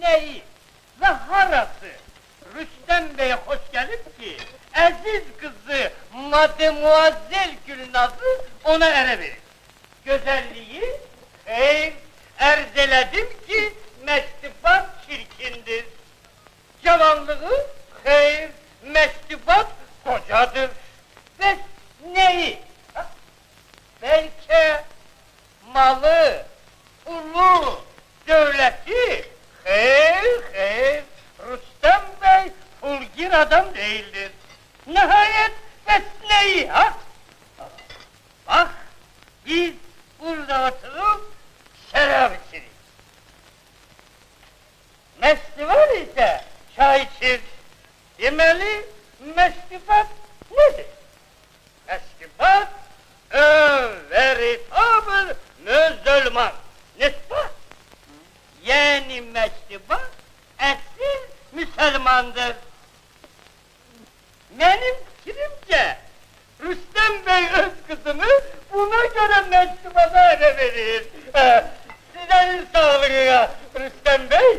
neyi ve harası Rüstem Bey'e hoş gelip ki aziz kızı Mademoiselle Gülnaz'ı ona ere verir. Güzelliği hey erzeledim ki mektubat çirkindir. Cavanlığı hayır mektubat kocadır. Ve neyi? Belki malı, pulu, devleti hayır hayır Rüstem Bey fulgir adam değildir. Nihayet besneyi ha? Bak biz burada oturup şarap içiriz. Mestival ise çay içir. Demeli mestivat nedir? Véritable Müslüman. N'est-ce pas? Yani mestivat esil Müslümandır. Benim fikrimce Rüstem Bey öz kızını buna göre mektubada verir. Ee, Senin sağlığına Rüstem Bey.